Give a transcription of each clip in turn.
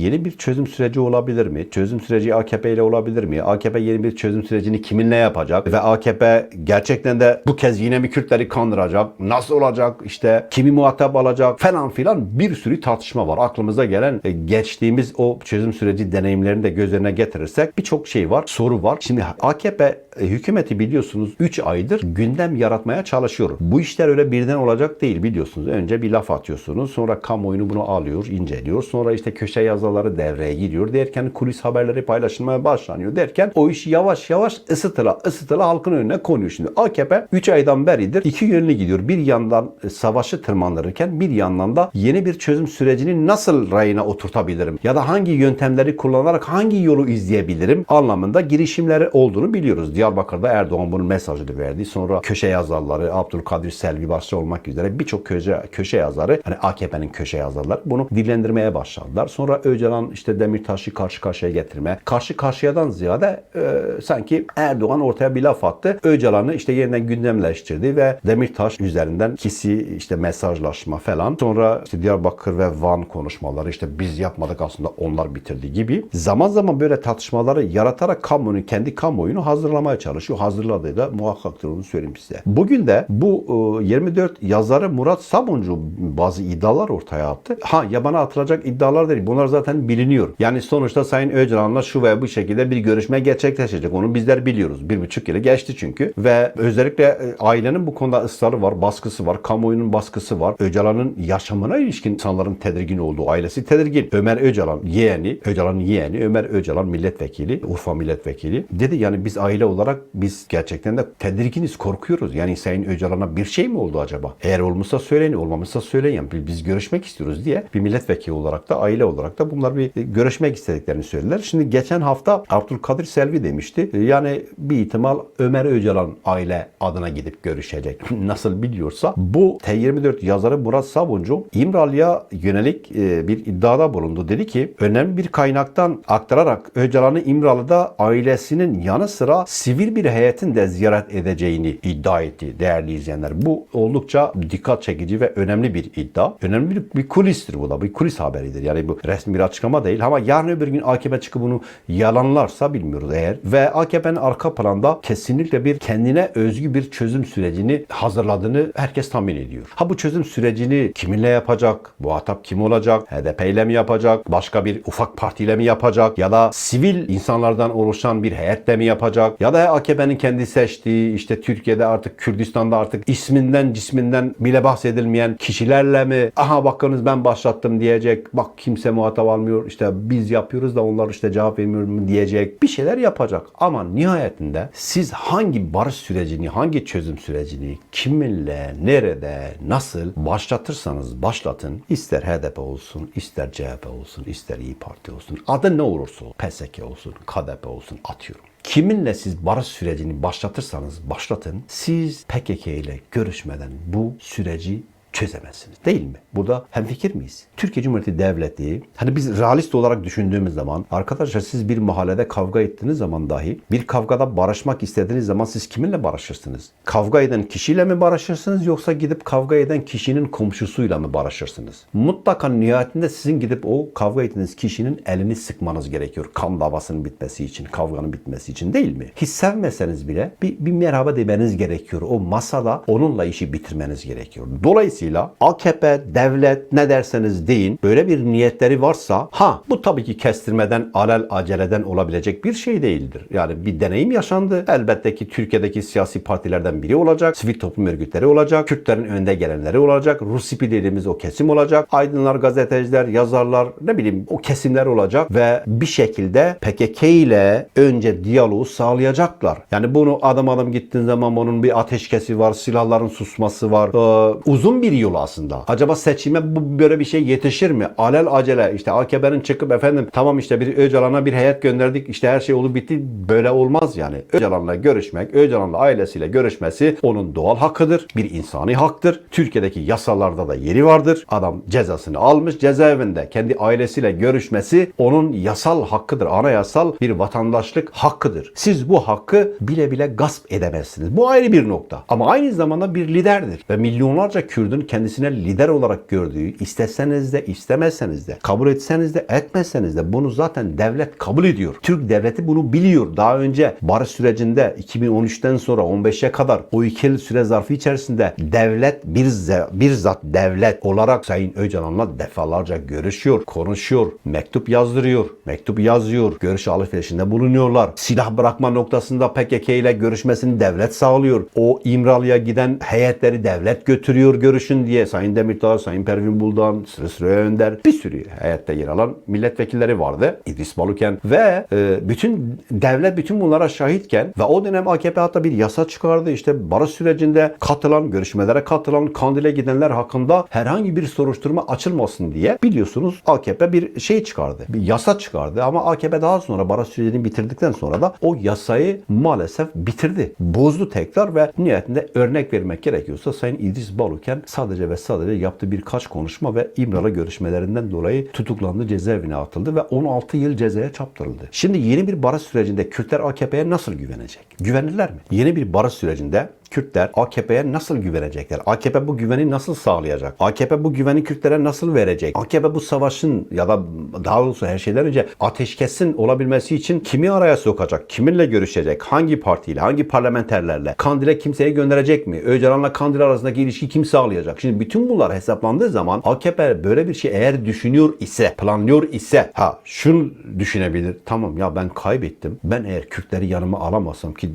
yeni bir çözüm süreci olabilir mi? Çözüm süreci AKP ile olabilir mi? AKP yeni bir çözüm sürecini kiminle yapacak? Ve AKP gerçekten de bu kez yine mi Kürtleri kandıracak? Nasıl olacak? İşte kimi muhatap alacak? Falan filan bir sürü tartışma var. Aklımıza gelen e, geçtiğimiz o çözüm süreci deneyimlerini de göz önüne getirirsek birçok şey var, soru var. Şimdi AKP e, hükümeti biliyorsunuz 3 aydır gündem yaratmaya çalışıyor. Bu işler öyle birden olacak değil biliyorsunuz. Önce bir laf atıyorsunuz. Sonra kamuoyunu bunu alıyor, inceliyor. Sonra işte köşe yazıları devreye giriyor. Derken kulis haberleri paylaşılmaya başlanıyor. Derken o iş yavaş yavaş ısıtıla ısıtıla halkın önüne konuyor. Şimdi AKP 3 aydan beridir iki yönlü gidiyor. Bir yandan e, savaşı tırmandırırken bir yandan da yeni bir çözüm sürecini nasıl rayına oturtabilirim? Ya da hangi yöntemleri kullanarak hangi yolu izleyebilirim anlamında girişimleri olduğunu biliyoruz. Diyarbakır'da Erdoğan bunun mesajını verdi. Sonra köşe yazarları Abdülkadir Selvi başta olmak üzere birçok köşe, köşe yazarı hani AKP'nin köşe yazarları bunu dillendirmeye başladılar. Sonra Öcalan işte Demirtaş'ı karşı karşıya getirme. Karşı karşıyadan ziyade e, sanki Erdoğan ortaya bir laf attı. Öcalan'ı işte yeniden gündemleştirdi ve Demirtaş üzerinden kisi işte mesajlaşma falan. Sonra işte Diyarbakır ve Van konuşmaları işte biz yapmadık aslında onlar bitirdi gibi. Zaman zaman böyle tartışmaları yaratarak kamuoyunu, kendi kamuoyunu hazırlamaya çalışıyor. Hazırladığı da muhakkaktır onu söyleyeyim size. Bugün de bu e, 24 yazarı Murat Sabuncu bazı iddialar ortaya attı. Ha yabana atılacak iddialar değil. Bunlar zaten biliniyor. Yani sonuçta Sayın Öcalan'la şu veya bu şekilde bir görüşme gerçekleşecek. Onu bizler biliyoruz. Bir buçuk yılı geçti çünkü. Ve özellikle e, ailenin bu konuda ısrarı var, baskısı var, kamuoyunun baskısı var. Öcalan'ın yaşamına ilişkin insanların tedirgin olduğu, ailesi tedirgin. Ömer Öcalan yeğeni, Öcalan'ın yeğeni, Ömer Öcalan milletvekili, Urfa milletvekili. Dedi yani biz aile olarak biz gerçekten de tedirginiz, korkuyoruz. Yani Sayın Öcalan'a bir şey mi oldu acaba? Eğer olmuşsa söyleyin, olmamışsa söyleyin. Biz görüşmek istiyoruz diye bir milletvekili olarak da aile olarak da bunlar bir görüşmek istediklerini söylediler. Şimdi geçen hafta Abdülkadir Selvi demişti. E, Yani bir ihtimal Ömer Öcalan aile adına gidip görüşecek. Nasıl biliyorsa bu T24 yazarı Murat Sabuncu İmralı'ya yönelik e, bir iddiada bulundu. Dedi ki önemli bir kaynaktan aktararak Öcalan'ı İmralı'da ailesinin yanı sıra sivil bir heyetin de ziyaret edeceğini iddia etti değerli izleyenler. Bu oldukça dikkat çekici ve önemli bir iddia. Önemli bir, bir kulistir bu da. Bir kulis haberidir. Yani bu resmi bir açıklama değil ama yarın öbür gün AKP çıkıp bunu yalanlarsa bilmiyoruz eğer. Ve AKP'nin arka planda kesinlikle bir kendine özgü bir çözüm sürecini hazırladığını herkes tahmin ediyor. Ha bu çözüm sürecini kiminle yapacak? Bu atap kim olacak? HDP ile mi yapacak? Başka bir ufak partiyle mi yapacak? Ya da sivil insanlardan oluşan bir heyetle mi yapacak? Ya da AKP'nin kendi seçtiği işte Türkiye'de artık Kürdistan'da artık isminden cisminden bile bahsedilmeyen kişilerle mi? Aha bakınız ben başlattım diyecek. Bak kimse muhatap almıyor. İşte biz yapıyoruz da onlar işte cevap vermiyor mu diyecek. Bir şeyler yapacak. Ama nihayetinde siz hangi barış sürecini, hangi çözüm sürecini kiminle, nerede, nasıl başlatırsanız başlatın. ister HDP olsun, ister CHP olsun, ister İyi Parti olsun. Adı ne olursa olsun. PSK olsun, KDP olsun atıyorum. Kiminle siz barış sürecini başlatırsanız başlatın. Siz PKK ile görüşmeden bu süreci çözemezsiniz. Değil mi? Burada hemfikir miyiz? Türkiye Cumhuriyeti Devleti, hani biz realist olarak düşündüğümüz zaman, arkadaşlar siz bir mahallede kavga ettiğiniz zaman dahi, bir kavgada barışmak istediğiniz zaman siz kiminle barışırsınız? Kavga eden kişiyle mi barışırsınız yoksa gidip kavga eden kişinin komşusuyla mı barışırsınız? Mutlaka nihayetinde sizin gidip o kavga ettiğiniz kişinin elini sıkmanız gerekiyor. Kan davasının bitmesi için, kavganın bitmesi için değil mi? Hiç sevmeseniz bile bir, bir merhaba demeniz gerekiyor. O masada onunla işi bitirmeniz gerekiyor. Dolayısıyla AKP, devlet ne derseniz deyin böyle bir niyetleri varsa ha bu tabii ki kestirmeden alel aceleden olabilecek bir şey değildir. Yani bir deneyim yaşandı. Elbette ki Türkiye'deki siyasi partilerden biri olacak. Sivil toplum örgütleri olacak. Kürtlerin önde gelenleri olacak. Rusipi dediğimiz o kesim olacak. Aydınlar, gazeteciler, yazarlar ne bileyim o kesimler olacak ve bir şekilde PKK ile önce diyaloğu sağlayacaklar. Yani bunu adım adım gittiğin zaman onun bir ateşkesi var, silahların susması var. Ee, uzun bir yol aslında. Acaba seçime bu böyle bir şey yetişir mi? Alel acele işte AKP'nin çıkıp efendim tamam işte bir Öcalan'a bir heyet gönderdik işte her şey olup bitti. Böyle olmaz yani. Öcalan'la görüşmek, Öcalan'la ailesiyle görüşmesi onun doğal hakkıdır. Bir insani haktır. Türkiye'deki yasalarda da yeri vardır. Adam cezasını almış cezaevinde kendi ailesiyle görüşmesi onun yasal hakkıdır. Anayasal bir vatandaşlık hakkıdır. Siz bu hakkı bile bile gasp edemezsiniz. Bu ayrı bir nokta. Ama aynı zamanda bir liderdir. Ve milyonlarca Kürdün Kürtlerin kendisine lider olarak gördüğü, isteseniz de istemezseniz de, kabul etseniz de etmezseniz de bunu zaten devlet kabul ediyor. Türk devleti bunu biliyor. Daha önce barış sürecinde 2013'ten sonra 15'e kadar o iki süre zarfı içerisinde devlet bir, bir zat devlet olarak Sayın Öcalan'la defalarca görüşüyor, konuşuyor, mektup yazdırıyor, mektup yazıyor, görüş alışverişinde bulunuyorlar. Silah bırakma noktasında PKK ile görüşmesini devlet sağlıyor. O İmralı'ya giden heyetleri devlet götürüyor görüşün diye Sayın Demirtaş, Sayın Pervin Buldan, Süreyya Önder bir sürü heyette yer alan milletvekilleri vardı. İdris Baluken ve e, bütün devlet bütün bunlara şahitken ve o dönem AKP hatta bir yasa çıkardı. İşte barış sürecinde katılan, görüşmelere katılan, Kandil'e gidenler hakkında herhangi bir soruşturma açılmasın diye biliyorsunuz AKP bir şey çıkardı. Bir yasa çıkardı ama AKP daha sonra barış sürecini bitirdikten sonra da o yasayı maalesef bitirdi. Bozdu tekrar ve nihayetinde örnek vermek gerekiyorsa Sayın İdris Baluken sadece ve sadece yaptığı birkaç konuşma ve İmralı görüşmelerinden dolayı tutuklandı, cezaevine atıldı ve 16 yıl cezaya çarptırıldı. Şimdi yeni bir barış sürecinde Kürtler AKP'ye nasıl güvenecek? Güvenirler mi? Yeni bir barış sürecinde Kürtler AKP'ye nasıl güvenecekler? AKP bu güveni nasıl sağlayacak? AKP bu güveni Kürtlere nasıl verecek? AKP bu savaşın ya da daha doğrusu her şeyden önce ateşkesin olabilmesi için kimi araya sokacak? Kiminle görüşecek? Hangi partiyle? Hangi parlamenterlerle? Kandil'e kimseye gönderecek mi? Öcalan'la Kandil arasındaki ilişki kim sağlayacak? Şimdi bütün bunlar hesaplandığı zaman AKP böyle bir şey eğer düşünüyor ise, planlıyor ise ha şunu düşünebilir. Tamam ya ben kaybettim. Ben eğer Kürtleri yanıma alamazsam ki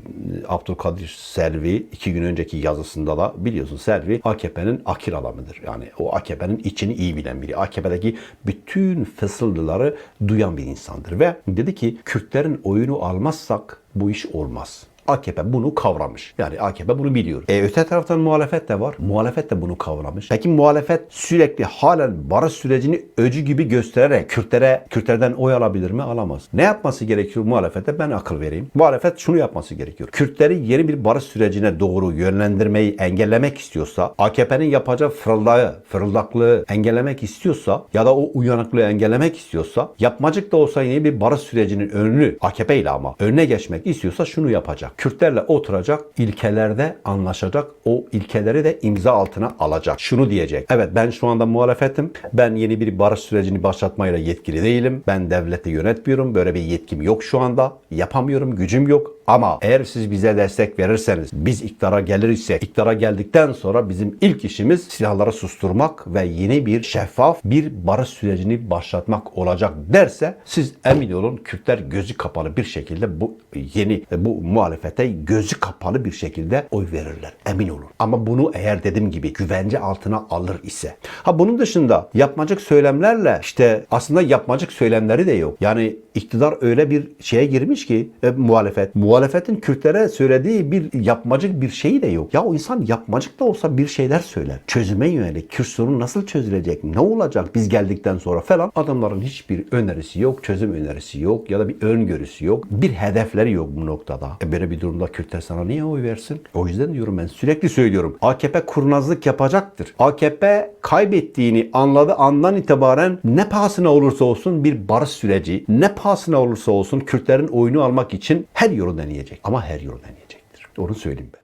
Abdülkadir Selvi iki gün önceki yazısında da biliyorsun Selvi AKP'nin akil adamıdır. Yani o AKP'nin içini iyi bilen biri. AKP'deki bütün fısıldıları duyan bir insandır. Ve dedi ki Kürtlerin oyunu almazsak bu iş olmaz. AKP bunu kavramış. Yani AKP bunu biliyor. E, öte taraftan muhalefet de var. Muhalefet de bunu kavramış. Peki muhalefet sürekli halen barış sürecini öcü gibi göstererek Kürtlere, Kürtlerden oy alabilir mi? Alamaz. Ne yapması gerekiyor muhalefete? Ben akıl vereyim. Muhalefet şunu yapması gerekiyor. Kürtleri yeni bir barış sürecine doğru yönlendirmeyi engellemek istiyorsa, AKP'nin yapacağı fırıldağı, fırıldaklığı engellemek istiyorsa ya da o uyanıklığı engellemek istiyorsa, yapmacık da olsa yeni bir barış sürecinin önünü, AKP ile ama önüne geçmek istiyorsa şunu yapacak. Kürtlerle oturacak, ilkelerde anlaşacak, o ilkeleri de imza altına alacak. Şunu diyecek. Evet ben şu anda muhalefetim. Ben yeni bir barış sürecini başlatmayla yetkili değilim. Ben devleti yönetmiyorum. Böyle bir yetkim yok şu anda. Yapamıyorum, gücüm yok. Ama eğer siz bize destek verirseniz, biz iktidara gelirirsek, iktidara geldikten sonra bizim ilk işimiz silahları susturmak ve yeni bir şeffaf bir barış sürecini başlatmak olacak derse siz emin olun Kürtler gözü kapalı bir şekilde bu yeni bu muhalefete gözü kapalı bir şekilde oy verirler. Emin olun. Ama bunu eğer dediğim gibi güvence altına alır ise. Ha bunun dışında yapmacık söylemlerle işte aslında yapmacık söylemleri de yok. Yani iktidar öyle bir şeye girmiş ki e, muhalefet. Muhalefetin Kürtlere söylediği bir yapmacık bir şeyi de yok. Ya o insan yapmacık da olsa bir şeyler söyler. Çözüme yönelik Kürt sorunu nasıl çözülecek? Ne olacak biz geldikten sonra falan? Adamların hiçbir önerisi yok, çözüm önerisi yok ya da bir öngörüsü yok. Bir hedefleri yok bu noktada. E böyle bir durumda Kürtler sana niye oy versin? O yüzden diyorum ben sürekli söylüyorum. AKP kurnazlık yapacaktır. AKP kaybettiğini anladı andan itibaren ne pahasına olursa olsun bir barış süreci, ne pahasına olursa olsun Kürtlerin oyunu almak için her yolu deneyecek. Ama her yolu deneyecektir. Onu söyleyeyim ben.